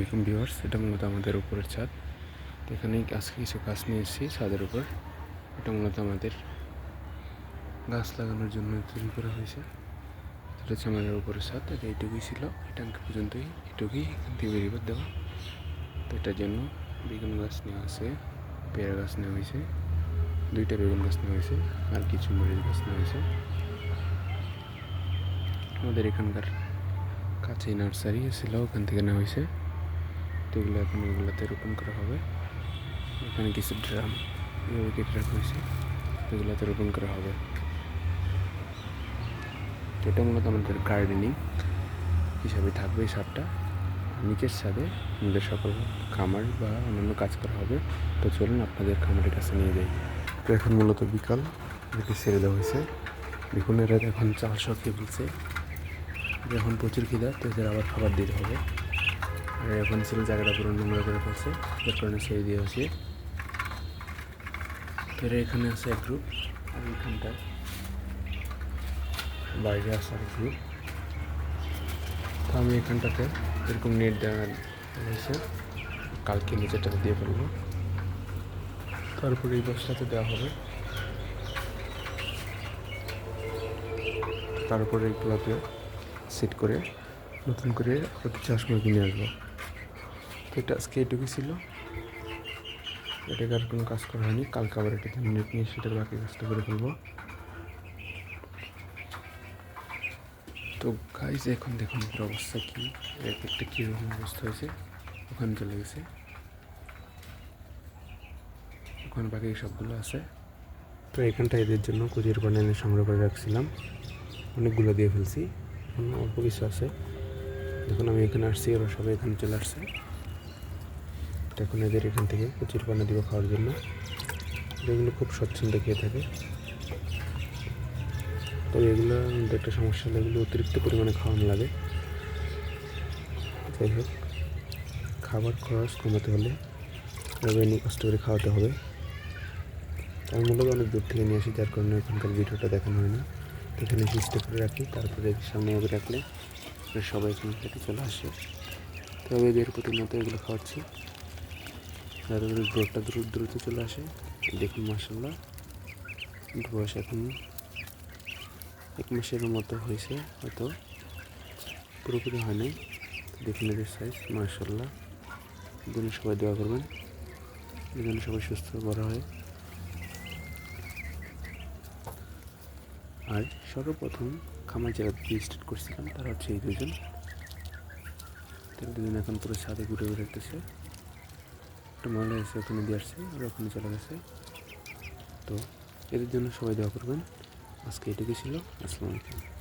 এরকম ভিউয়ার্স, এটা মূলত আমাদের উপরের ছাদ। এখানে আজকে কিছু গাছ নিয়ে এসেছি ছাদের উপর। এটা মূলত আমাদের গাছ লাগানোর জন্য তৈরি করা হয়েছে। এটা হচ্ছে আমাদের উপরের ছাদ, এটা এইটুকুই ছিল। এটা পর্যন্তই এটুকুই এখান থেকে বেরিয়ে দেওয়া। তো এটার জন্য বেগুন গাছ নেওয়া আছে, পেয়ারা গাছ নেওয়া হয়েছে, দুইটা বেগুন গাছ নেওয়া হয়েছে, আর কিছু মরিচ গাছ নেওয়া হয়েছে। আমাদের এখানকার কাছেই নার্সারি ছিল, ওখান থেকে নেওয়া হয়েছে। এগুলো এখন এগুলোতে রোপণ করা হবে। এখানে কিছু ড্রাম, এভাবে কেটে রাখা হয়েছে। এগুলোতে রোপণ করা হবে। তো এটা মূলত আমাদের গার্ডেনিং হিসাবে থাকবে এই সারটা। নিচের সাথে আমাদের সকল খামার বা অন্যান্য কাজ করা হবে। তো চলুন আপনাদের খামারের কাছে নিয়ে যাই। তো এখন মূলত বিকাল এটাকে ছেড়ে দেওয়া হয়েছে। এরা এখন চাল সব খেয়ে বলছে। এখন প্রচুর খিদা, তো এদের আবার খাবার দিতে হবে। এখন ছিল জায়গাটা পুরো নোংরা করে ফেলছে। যার কারণে ছেড়ে দিয়ে হয়েছে তো এখানে আছে এক গ্রুপ আর এখানটায় বাইরে আছে এক গ্রুপ তো আমি এখানটাতে এরকম নেট দেওয়া হয়েছে কালকে নিচেরটাতে দিয়ে ফেলব। তারপরে এই বস্তাতে দেওয়া হবে। তারপরে এগুলোতে সেট করে নতুন করে আরও কিছু হাঁস মুরগি নিয়ে আসব। এটা আজকে এটুকুই ছিল। এটাকে আর কোনো কাজ করা হয়নি। কালকে আবার এটাতে মিনিট নিয়ে সেটার বাকি কাজটা করে ফেলব। তো গাইজ এখন দেখুন এর অবস্থা কী। এক একটা কীরকম অবস্থা হয়েছে। ওখানে চলে গেছে। ওখানে বাকি সবগুলো আছে। তো এখানটা এদের জন্য কুচির পানি এনে সংগ্রহ করে রাখছিলাম। অনেকগুলো দিয়ে ফেলছি। অল্প কিছু আছে। দেখুন আমি এখানে আসছি, ওরা সবাই এখানে চলে আসছে। এখন এদের এখান থেকে প্রচুর পানা দিব খাওয়ার জন্য। এগুলো খুব স্বচ্ছন্দে খেয়ে থাকে। তবে এগুলো একটা সমস্যা হলে এগুলো অতিরিক্ত পরিমাণে খাওয়ানো লাগে। যাই হোক, খাবার খরচ কমাতে হলে এভাবে কষ্ট করে খাওয়াতে হবে। আমি মূলত অনেক দূর থেকে নিয়ে আসি, যার কারণে এখানকার ভিডিওটা দেখানো হয় না। এখানে সিস্টে করে রাখি, তারপরে সামনে এভাবে রাখলে সবাই এখানে খেতে চলে আসে তবে এদের প্রতিনিয়ত এগুলো খাওয়াচ্ছি। যাতে ওদের গ্রোথটা দ্রুত দ্রুত চলে আসে। দেখুন মাসাল্লাহ বয়স এখন এক মাসের মতো হয়েছে, হয়তো পুরোপুরি হয় নাই। দেখুন এদের সাইজ মার্শাল্লাহ জন্য সবাই দোয়া করবেন। এই জন্য সবাই সুস্থ, বড় হয়। আর সর্বপ্রথম খামার যারা দিয়ে স্টার্ট করছিলাম, তারা হচ্ছে এই দুজন। তারা দুজন এখন পুরো ছাদে ঘুরে বেড়াতেছে একটা মহিলা এসে ওখানে দিয়ে আসছে আর ওখানে চলে গেছে। তো এদের জন্য সবাই দোয়া করবেন। আজকে এটুকু ছিল। আসসালামু আলাইকুম।